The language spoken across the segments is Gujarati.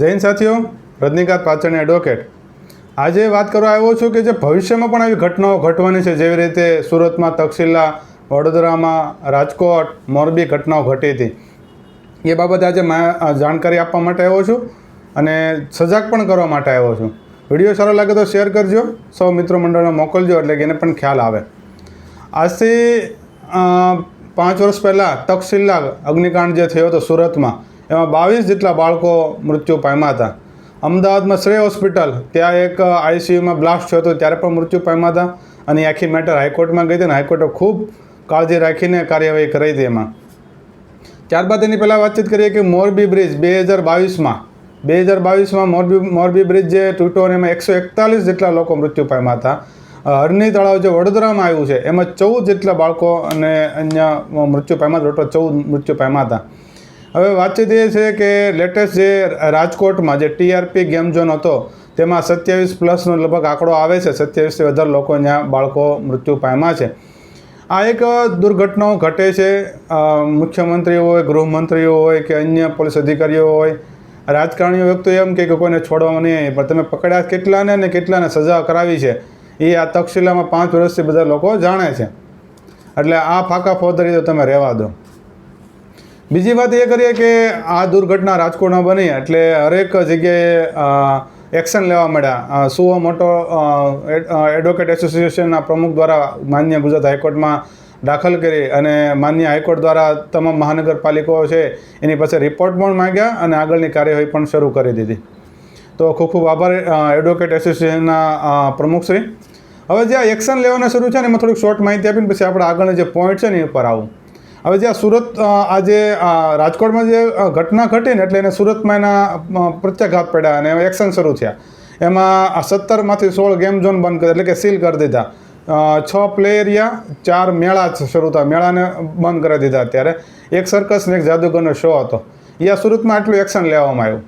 જૈન સાથીઓ, રજનીકાંત પાચણી એડવોકેટ આજે વાત કરવા આવ્યો છું કે જે ભવિષ્યમાં પણ આવી ઘટનાઓ ઘટવાની છે, જેવી રીતે સુરતમાં તક્ષશિલા વડોદરામાં રાજકોટ, મોરબી ઘટનાઓ ઘટી હતી. એ બાબતે આજે જાણકારી આપવા માટે આવ્યો છું અને સજાગ પણ કરવા માટે આવ્યો છું. વીડિયો સારો લાગે તો શેર કરજો, સૌ મિત્રો મંડળને મોકલજો, એટલે કે એને પણ ખ્યાલ આવે. આજથી પાંચ વર્ષ પહેલાં તક્ષશિલા અગ્નિકાંડ જે થયો હતો સુરતમાં એમાં બાવીસ જેટલા બાળકો મૃત્યુ પામ્યા હતા. અમદાવાદમાં શ્રેય હોસ્પિટલ, ત્યાં એક આઈસીયુમાં બ્લાસ્ટ થયો હતો, ત્યારે પણ મૃત્યુ પામ્યા હતા. અને આખી મેટર હાઈકોર્ટમાં ગઈ હતી અને હાઈકોર્ટે ખૂબ કાળજી રાખીને કાર્યવાહી કરી હતી એમાં. ત્યારબાદ એની પહેલાં વાતચીત કરીએ કે મોરબી બ્રિજ બે હજાર બાવીસમાં બે હજાર બાવીસમાં મોરબી મોરબી બ્રિજ જે તૂટ્યો અને એમાં એકસો એકતાલીસ જેટલા લોકો મૃત્યુ પામ્યા હતા. હરની તળાવ જે વડોદરામાં આવ્યું છે, એમાં ચૌદ જેટલા બાળકો અને અન્ય મૃત્યુ પામ્યા ટોટલ ચૌદ મૃત્યુ પામ્યા હતા. હવે વાતચીત એ છે કે લેટેસ્ટ જે રાજકોટમાં જે ટીઆરપી ગેમ ઝોન હતો, તેમાં સત્યાવીસ પ્લસનો લગભગ આંકડો આવે છે. સત્યાવીસથી વધારે લોકો ત્યાં બાળકો મૃત્યુ પામ્યા છે. આ એક દુર્ઘટનાઓ ઘટે છે. મુખ્યમંત્રીઓ હોય, ગૃહમંત્રીઓ હોય કે અન્ય પોલીસ અધિકારીઓ હોય. રાજકારણીઓ વ્યક્તિ એમ કે કોઈને છોડવા નહીં પણ તમે પકડ્યા કેટલાને અને કેટલાને સજા કરાવી છે, એ આ તક્ષશિલામાં પાંચ વર્ષથી બધા લોકો જાણે છે. એટલે આ ફાંકા ફોદરી તો તમે રહેવા દો. બીજી વાત એ કરીએ કે આ દુર્ઘટના રાજકોટમાં બની એટલે હરેક જગ્યાએ એક્શન લેવા મળ્યા. સુઓ મોટો એડવોકેટ એસોસિએશનના પ્રમુખ દ્વારા માન્ય ગુજરાત હાઈકોર્ટમાં દાખલ કરી અને માન્ય હાઈકોર્ટ દ્વારા તમામ મહાનગરપાલિકાઓ છે એની પાસે રિપોર્ટ પણ માંગ્યા અને આગળની કાર્યવાહી પણ શરૂ કરી દીધી. તો ખૂબ ખૂબ આભાર એડવોકેટ એસોસિએશનના પ્રમુખશ્રી. હવે જે એક્શન લેવાના શરૂ છે ને એમાં થોડીક શોર્ટ માહિતી આપીને પછી આપણે આગળના જે પોઈન્ટ છે ને એ પર આવું. હવે જે આ સુરત આજે રાજકોટમાં જે ઘટના ઘટી ને એટલે એને સુરતમાં એના પ્રત્યાઘાત પડ્યા અને એક્શન શરૂ થયા. એમાં સત્તરમાંથી સોળ ગેમ ઝોન બંધ કરી, એટલે કે સીલ કરી દીધા. છ પ્લે એરિયા ચાર મેળા શરૂ થયા. મેળાને બંધ કરી દીધા અત્યારે. એક સર્કસ ને એક જાદુગરનો શો હતો. એ આ સુરતમાં આટલું એક્શન લેવામાં આવ્યું.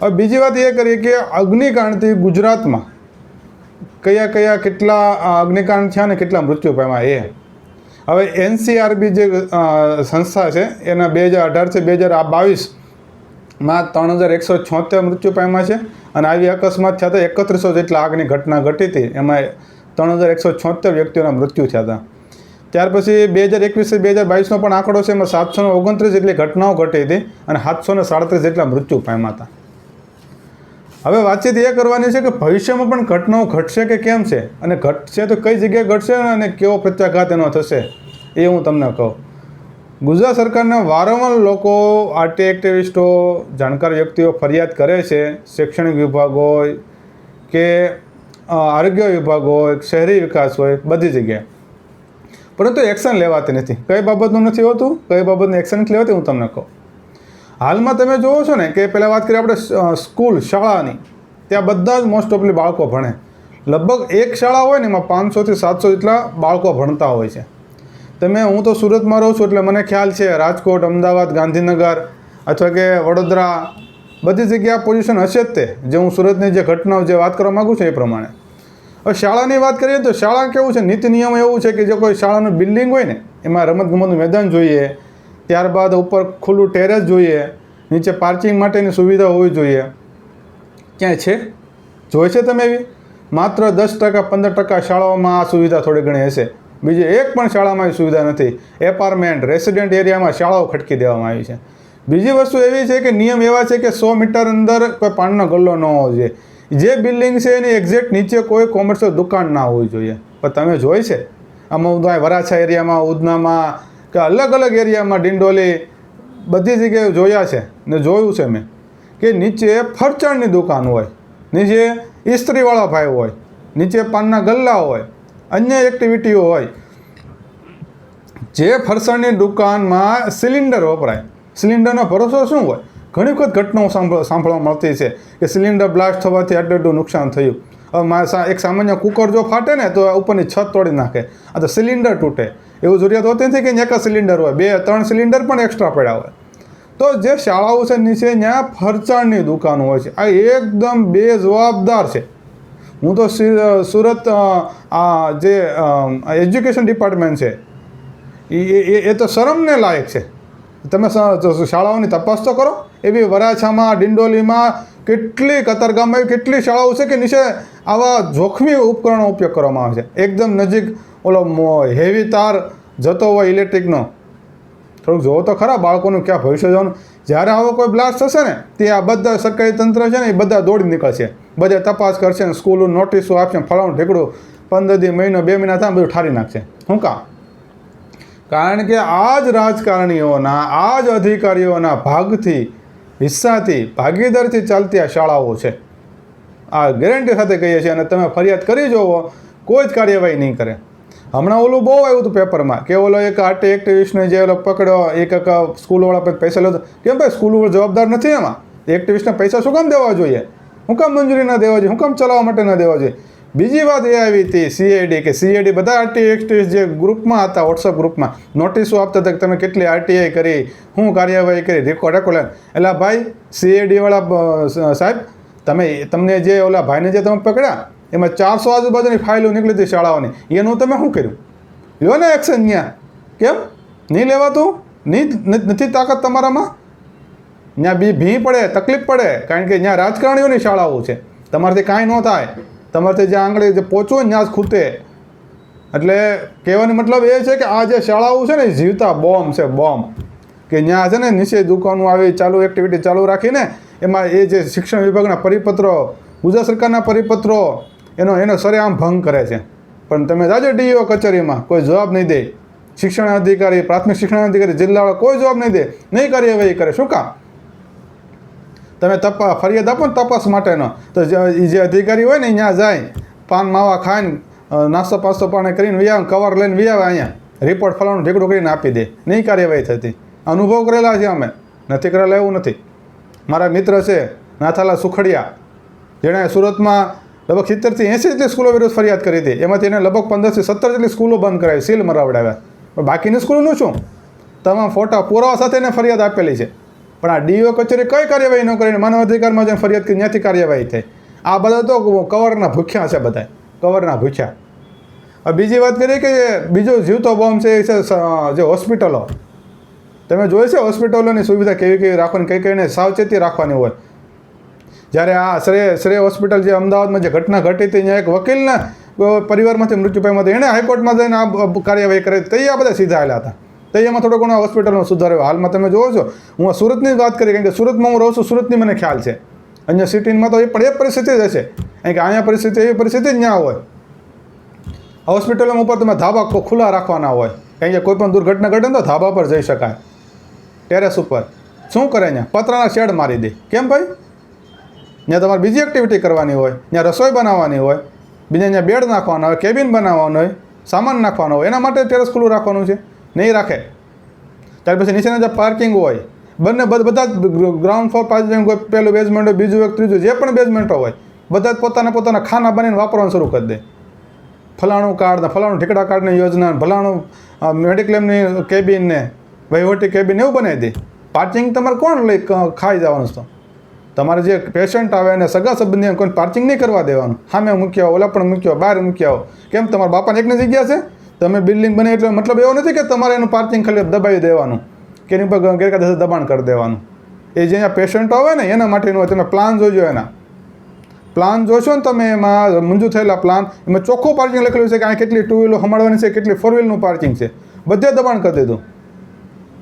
હવે બીજી વાત એ કરીએ કે અગ્નિકાંડથી ગુજરાતમાં કયા કયા કેટલા અગ્નિકાંડ થયા ને કેટલા મૃત્યુ પામ્યા એ. હવે એનસીઆરબી જે સંસ્થા છે, એના બે હજાર અઢારથી બે હજાર બાવીસમાં ત્રણ હજાર એકસો છોતેર મૃત્યુ પામ્યા છે અને આવી અકસ્માત થયા હતા એકત્રીસો જેટલા આગની ઘટના ઘટી હતી. એમાં ત્રણ હજાર એકસો છોતેર વ્યક્તિઓના મૃત્યુ થયા હતા. ત્યાર પછી બે હજાર એકવીસથી બે હજાર બાવીસનો પણ આંકડો છે, એમાં સાતસો ઓગણત્રીસ જેટલી ઘટનાઓ ઘટી હતી અને સાતસો સાડત્રીસ જેટલા મૃત્યુ પામ્યા હતા. હવે વાતચીત એ કરવાની છે કે ભવિષ્યમાં પણ ઘટનાઓ ઘટશે કે કેમ છે? અને ઘટશે તો કઈ જગ્યાએ ઘટશે અને કેવો પ્રત્યાઘાત એનો થશે એ હું તમને કહું. ગુજરાત સરકારના વારંવાર લોકો, આરટી એક્ટિવિસ્ટો, જાણકાર વ્યક્તિઓ ફરિયાદ કરે છે, શૈક્ષણિક વિભાગ હોય કે આરોગ્ય વિભાગ હોય, શહેરી વિકાસ હોય, બધી જગ્યાએ. પરંતુ એક્શન લેવાતી નથી. કઈ બાબતનું નથી હોતું? કઈ બાબતનું એક્શન લેવાતી હું તમને કહું. હાલમાં તમે જોવો છો ને કે પહેલાં વાત કરીએ આપણે સ્કૂલ, શાળાની. ત્યાં બધા જ મોસ્ટ ઓફલી બાળકો ભણે. લગભગ એક શાળા હોય ને એમાં પાંચસોથી સાતસો જેટલા બાળકો ભણતા હોય છે. તમે, હું તો સુરતમાં રહું છું એટલે મને ખ્યાલ છે રાજકોટ, અમદાવાદ, ગાંધીનગર અથવા કે વડોદરા, બધી જગ્યાએ પોઝિશન હશે જ તે. જે હું સુરતની જે ઘટનાઓ જે વાત કરવા માગું છું એ પ્રમાણે. હવે શાળાની વાત કરીએ તો શાળા કેવું છે? નીતિ નિયમ એવું છે કે જો કોઈ શાળાનું બિલ્ડિંગ હોય ને, એમાં રમતગમતનું મેદાન જોઈએ ત્યારબાદ ઉપર ખુલ્લું ટેરેસ જોઈએ, નીચે પાર્કિંગ માટેની સુવિધા હોવી જોઈએ. ક્યાંય છે? જોઈ છે તમે એવી? માત્ર દસ ટકા, પંદર ટકા શાળાઓમાં આ સુવિધા થોડી ઘણી હશે. બીજી એક પણ શાળામાં એ સુવિધા નથી. એપાર્ટમેન્ટ રેસિડેન્ટ એરિયામાં શાળાઓ ખટકી દેવામાં આવી છે. બીજી વસ્તુ એવી છે કે નિયમ એવા છે કે સો મીટર અંદર કોઈ પાનનો ગલ્લો ન હોવો જોઈએ. જે બિલ્ડિંગ છે એની એક્ઝેક્ટ નીચે કોઈ કોમર્શિયલ દુકાન ના હોવી જોઈએ. પણ તમે જોઈ છે? આમાં ઉદા વરાછા એરિયામાં, ઉધનામાં કે અલગ અલગ એરિયામાં ડિંડોલી બધી જગ્યાએ જોયા છે ને જોયું છે મેં કે નીચે ફરચણની દુકાન હોય, નીચે ઇસ્ત્રીવાળા ભાઈ હોય, નીચે પાનના ગલ્લા હોય, અન્ય એક્ટિવિટીઓ હોય. જે ફરસાણની દુકાનમાં સિલિન્ડર વપરાય. સિલિન્ડરનો ભરોસો શું હોય? ઘણી વખત ઘટનાઓ સાંભળવા મળતી છે કે સિલિન્ડર બ્લાસ્ટ થવાથી આટલું એટલું નુકસાન થયું. હવે એક સામાન્ય કુકર જો ફાટે ને તો ઉપરની છત તોડી નાખે. આ તો સિલિન્ડર તૂટે. એવું જરૂરિયાત હોતી નથી કે એક સિલિન્ડર હોય. બે, ત્રણ સિલિન્ડર પણ એક્સ્ટ્રા પડ્યા હોય. તો જે શાળાઓ છે નીચે, ત્યાં ફરસાણની દુકાનો હોય છે. આ એકદમ બેજવાબદાર છે. હું તો સુરત આ જે એજ્યુકેશન ડિપાર્ટમેન્ટ છે એ, એ- એ તો શરમને લાયક છે. તમે શાળાઓની તપાસ તો કરો. એવી વરાછામાં, ડિંડોલીમાં કેટલી કતારગામમાં કેટલી શાળાઓ છે કે નીચે આવા જોખમી ઉપકરણો ઉપયોગ કરવામાં આવે છે? એકદમ નજીક ઓલો હેવી તાર જતો હોય ઇલેક્ટ્રિકનો થોડુંક જોવો તો ખરા, બાળકોનું ક્યાં ભવિષ્ય જવાનું? જ્યારે આવો કોઈ બ્લાસ્ટ થશે ને, તે આ બધા સરકારી તંત્ર છે ને, એ બધા દોડી નીકળશે. બધા તપાસ કરશે ને સ્કૂલો નોટિસો આપશે ફલાણું ઢીકડું પંદર દી, મહિનો, બે મહિના થાય બધું ઠારી નાખશે. હું કા કારણ કે આ જ રાજકારણીઓના, આ જ અધિકારીઓના ભાગથી હિસ્સાથી ભાગીદારથી ચાલતી આ શાળાઓ છે. આ ગેરંટી સાથે કહીએ છીએ અને તમે ફરિયાદ કરી જોવો, કોઈ જ કાર્યવાહી નહીં કરે. હમણાં ઓલું બહુ આવ્યું હતું પેપરમાં કે ઓલો એક આર્ટ એક્ટિવિસ્ટને જે ઓલો પકડ્યો, એક એક સ્કૂલવાળા પર પૈસા લેતો. કેમ ભાઈ, સ્કૂલ જવાબદાર નથી એમાં એક્ટિવિસ્ટને પૈસા શું કામ દેવા જોઈએ? હું કામ મંજૂરી ના દેવા જોઈએ? હું કામ ચલાવવા માટે ના દેવા જોઈએ? બીજી વાત એ આવી હતી સીઆઈડી કે સીઆઈડી બધા આરટી એક્ટિવિસ્ટ જે ગ્રુપમાં હતા વોટ્સઅપ ગ્રુપમાં, નોટિસો આપતા હતા કે તમે કેટલી આરટીઆઈ કરી, શું કાર્યવાહી કરી, રેકોર્ડ રેકોર્ડ એટલે ભાઈ સીઆઈડીવાળા સાહેબ, તમે તમને જે ઓલા ભાઈને જે તમે પકડ્યા, એમાં ચારસો આજુબાજુની ફાઇલો નીકળી હતી શાળાઓની, એનું તમે શું કર્યું? લ્યો ને એક્શન ત્યાં કેમ? નહીં લેવાતું? નહીં નથી તાકાત તમારામાં? ત્યાં બી ભી પડે, તકલીફ પડે, કારણ કે ત્યાં રાજકારણીઓની શાળાઓ છે. તમારાથી કાંઈ ન થાય. તમારાથી જ્યાં આંગળી પહોંચો ને ત્યાં ખૂટે. એટલે કહેવાનો મતલબ એ છે કે આ જે શાળાઓ છે ને જીવતા બોમ્બ છે, બોમ્બ. કે ત્યાં છે ને નીચે દુકાનો આવી ચાલુ એક્ટિવિટી ચાલુ રાખીને એમાં એ જે શિક્ષણ વિભાગના પરિપત્રો, ગુજરાત સરકારના પરિપત્રો, એનો એનો સરેઆમ ભંગ કરે છે. પણ તમે જાજો ડીઓ કચેરીમાં, કોઈ જવાબ નહીં દે. શિક્ષણ અધિકારી પ્રાથમિક શિક્ષણ અધિકારી જિલ્લાવાળા કોઈ જવાબ નહીં દે. નહીં કાર્યવાહી કરે. શું કામ? તમે તપા, ફરિયાદ આપો ને તપાસ માટેનો. તો જે અધિકારી હોય ને ત્યાં જાય. પાન, માવા ખાઈને નાસ્તો પાસ્તો પાણી કરીને વ્યાવ, કવર લઈને વ્યાવે અહીંયા. રિપોર્ટ ફલાણું ઢીકડું કરીને આપી દે. નહીં કાર્યવાહી થતી. અનુભવ કરેલા છે અમે. નથી કરેલા એવું નથી. મારા મિત્ર છે, નાથાલા સુખડિયા. જેણે સુરતમાં લગભગ સિત્તેરથી એંસી જેટલી સ્કૂલો વિરુદ્ધ ફરિયાદ કરી હતી. એમાંથી એને લગભગ પંદરથી સત્તર જેટલી સ્કૂલો બંધ કરાવી, સીલ મરાવડાવ્યા. પણ બાકીની સ્કૂલોનું શું? તમામ ફોટા પુરાવા સાથે એને ફરિયાદ આપેલી છે. પણ આ ડીઓ કચેરી કઈ કાર્યવાહી ન કરીને માનવ અધિકારમાં જઈને ફરિયાદ કરી ત્યાંથી કાર્યવાહી થઈ. આ બધા તો કવરના ભૂખ્યા છે બધા કવરના ભૂખ્યા. બીજી વાત કરીએ કે બીજો જીવતો બોમ્બ છે એ છે જે હોસ્પિટલો. તમે જોઈ છે હોસ્પિટલોની સુવિધા કેવી કેવી રાખવાની, કઈ કઈને સાવચેતી રાખવાની હોય? જ્યારે આ શ્રેય શ્રેય હોસ્પિટલ જે અમદાવાદમાં જે ઘટના ઘટી હતી, ત્યાં એક વકીલના પરિવારમાંથી મૃત્યુ પામ્યો હતો. એણે હાઈકોર્ટમાં જઈને આ કાર્યવાહી કરી તે આ બધા સીધા આવેલા હતા. તો એમાં થોડો ઘણો હોસ્પિટલનો સુધારો હાલમાં તમે જોવો છો, હું સુરતની જ વાત કરી, કારણ કે સુરતમાં હું રહું છું, સુરતની મને ખ્યાલ છે. અહીંયા સિટીમાં તો એ પણ એ પરિસ્થિતિ જ હશે. કારણ કે અહીંયા પરિસ્થિતિ, એવી પરિસ્થિતિ જ ના હોય. હોસ્પિટલોમાં ઉપર તમે ધાબા ખુલ્લા રાખવાના હોય. કારણ કે કોઈ પણ દુર્ઘટના ઘટે તો ધાબા પર જઈ શકાય. ટેરેસ ઉપર. શું કરે અહીંયા? પતરાના શેડ મારી દે. કેમ ભાઈ? ત્યાં તમારે બીજી એક્ટિવિટી કરવાની હોય. ત્યાં રસોઈ બનાવવાની હોય. બીજા ત્યાં બેડ નાખવાના હોય કેબિન બનાવવાનું હોય, સામાન નાખવાનો હોય. એના માટે ટેરેસ ખુલ્લું રાખવાનું છે. નહીં રાખે. ત્યાર પછી નીચેના જે પાર્કિંગ હોય, બંને બધ- જ ગ્રાઉન્ડ ફ્લોર પાર્કિંગ હોય પહેલું બેઝમેન્ટ હોય, બીજું એક, ત્રીજું, જે પણ બેઝમેન્ટો હોય, બધા જ પોતાના પોતાના ખાના બનાવીને વાપરવાનું શરૂ કરી દે. ફલાણું કાર્ડ ને, ફલાણું ઠેકડા કાર્ડની યોજના ફલાણું મેડિક્લેમની કેબિન ને વહીવટી કેબિન એવું બનાવી દે. પાર્કિંગ તમારે કોણ લઈ ખાઈ જવાનું તો તમારે જે પેશન્ટ આવે અને સગા સંબંધી કોઈ પાર્કિંગ નહીં કરવા દેવાનું. સામે મૂક્યા ઓલા પણ મૂક્યો બહાર મૂક્યા કેમ? તમારા બાપાને એકની જગ્યા છે? તમે બિલ્ડિંગ બને એટલે મતલબ એવો નથી કે તમારે એનું પાર્કિંગ ખાલી દબાવી દેવાનું. કે એની પર ગેરકાયદેસર દબાણ કરી દેવાનું. એ જે પેશન્ટો આવે ને, એના માટેનું હોય. તમે પ્લાન જોજો એના. પ્લાન જોશો ને તમે એમાં મંજૂર થયેલા પ્લાન એમાં ચોખ્ખું પાર્કિંગ લખેલું છે કે આ કેટલી ટુ વ્હીલો હમાડવાની છે, કેટલી ફોર વ્હીલનું પાર્કિંગ છે. બધે દબાણ કરી દીધું.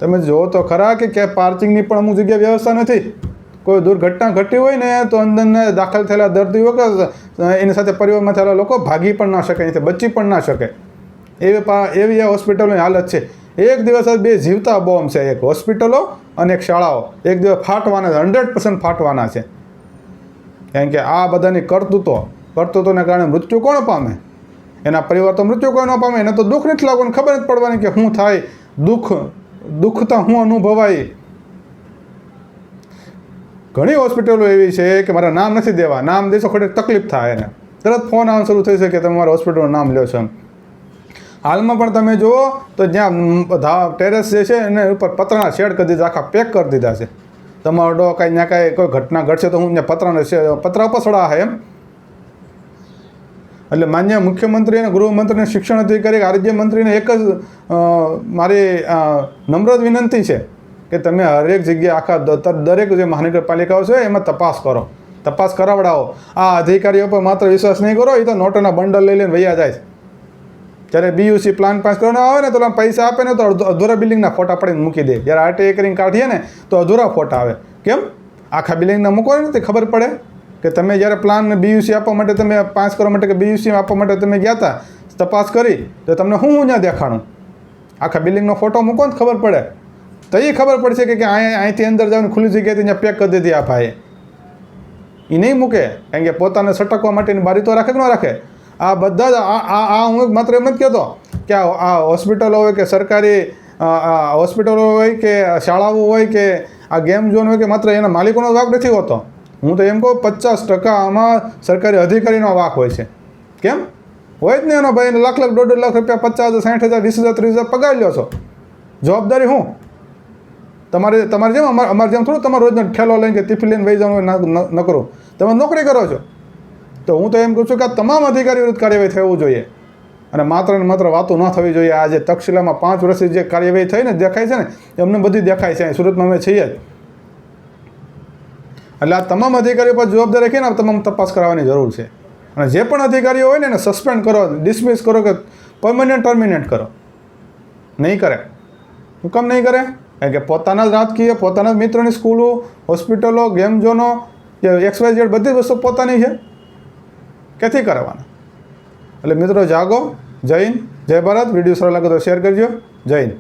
તમે જુઓ તો ખરા કે ક્યાં પાર્કિંગની પણ અમુક જગ્યાએ વ્યવસ્થા નથી. કોઈ દુર્ઘટના ઘટી હોય ને, તો અંદરને દાખલ થયેલા દર્દીઓ કે એની સાથે પરિવારમાં થયેલા લોકો ભાગી પણ ના શકે એનાથી બચી પણ ના શકે. એવી એવી આ હોસ્પિટલોની હાલત છે. એક દિવસ બે જીવતા બોમ્બ છે એક હોસ્પિટલો અને એક શાળાઓ. એક દિવસ ફાટવાના છે, હંડ્રેડ પર્સન્ટ ફાટવાના છે. કારણ કે આ બધાની કરતૂતો, કરતૂતોને કારણે મૃત્યુ કોણ પામે એના પરિવાર તો મૃત્યુ કોઈ ન પામે, એને તો દુઃખ નથી લાગવાનું, ખબર નથી પડવાની કે શું થાય. દુઃખ દુઃખતા હું અનુભવાય. ઘણી હોસ્પિટલો એવી છે કે મારા નામ નથી દેવા. નામ દેશો ખોટે તકલીફ થાય એને. તરત ફોન આવવાનું શરૂ થઈ શકે તમે મારા હોસ્પિટલનું નામ લ્યો છો એમ. હાલમાં પણ તમે જુઓ તો જ્યાં ટેરેસ જે છે એને ઉપર પતરાના શેડ કરી દીધા, આખા પેક કરી દીધા છે. તમારો કાંઈ ત્યાં કાંઈ કોઈ ઘટના ઘટશે તો હું ત્યાં પતરાને પતરા પસડા હે એમ. એટલે માન્ય મુખ્યમંત્રી અને ગૃહમંત્રીને શિક્ષણ અધિકારી આરોગ્યમંત્રીને એક જ મારી નમ્ર વિનંતી છે કે તમે હરેક જગ્યાએ આખા દરેક જે મહાનગરપાલિકાઓ છે એમાં તપાસ કરો. તપાસ કરાવડાવો. આ અધિકારીઓ પર માત્ર વિશ્વાસ નહીં કરો, એ તો નોટોના બંડલ લઈ લઈને વૈયા જાય છે. જ્યારે બીયુસી પ્લાન પાસ કરવાનો આવે ને તો પૈસા આપે ને તો અધૂરા બિલ્ડિંગના ફોટા પડીને મૂકી દે. જ્યારે આરટીઆઈ કરીને કાઢીએ ને તો અધૂરા ફોટા આવે. કેમ? આખા બિલ્ડિંગના મૂકો ને તે ખબર પડે કે તમે જ્યારે પ્લાન બીયુસી આપવા માટે તમે પાસ કરવા માટે કે બીયુસી આપવા માટે તમે ગયા હતા તપાસ કરી, તો તમને હું હું ત્યાં દેખાણું આખા બિલ્ડિંગનો ફોટો મૂકો ને ખબર પડે. તો એ ખબર પડશે કે અહીંયા અહીં અહીંથી અંદર જાવ ખુલ્લી જગ્યાએથી ત્યાં પેક કરી દીધી આ ભાઈએ. એ નહીં મૂકે. કારણ કે પોતાને સટકવા માટેની બારી તો રાખે કે ન રાખે? આ બધા જ આ આ હું માત્ર એમ જ કહેતો કે આ હોસ્પિટલો હોય કે સરકારી હોસ્પિટલો હોય કે શાળાઓ હોય કે આ ગેમ ઝોન હોય કે માત્ર એના માલિકોનો વાક નથી હોતો. હું તો એમ કહું પચાસ ટકા આમાં સરકારી અધિકારીનો વાક હોય છે. કેમ? હોય જ ને એનો ભાઈ લાખ લાખ, દોઢ લાખ રૂપિયા, પચાસ સાઠ હજાર, વીસ હજાર, ત્રીસ હજાર પગાર લ્યો છો. જવાબદારી હું? તમારે તમારે જેમ અમારે જેમ થોડું તમારે રોજનો ઠેલો લઈને કે ટિફિન લઈને વહી જવાનું ન- તમે નોકરી કરો છો. તો હું તો એમ કહું છું કે આ તમામ અધિકારીઓ વિરુદ્ધ કાર્યવાહી થવું જોઈએ. અને માત્ર ને માત્ર વાતો ન થવી જોઈએ. આ જે તક્ષશિલામાં પાંચ વર્ષથી જે કાર્યવાહી થઈ ને દેખાય છે ને, એમને બધી દેખાય છે. સુરતમાં અમે છીએ જ. એટલે આ તમામ અધિકારીઓ પર જવાબદારી રાખીને તમામ તપાસ કરાવવાની જરૂર છે. અને જે પણ અધિકારીઓ હોય ને, એને સસ્પેન્ડ કરો ડિસમિસ કરો કે પરમનન્ટ ટર્મિનેટ કરો. નહીં કરે. હું કામ નહીં કરે? કારણ કે પોતાના જ રાજકીય, પોતાના જ મિત્રોની સ્કૂલો, હોસ્પિટલો ગેમ ઝોનો કે એક્સ વાય ઝેડ બધી વસ્તુ પોતાની છે. ક્યાંથી કરવાના? એટલે મિત્રો જાગો હિન્દ, જય ભારત. વીડિયો સારો લાગે તો શેર કરજો. હિન્દ.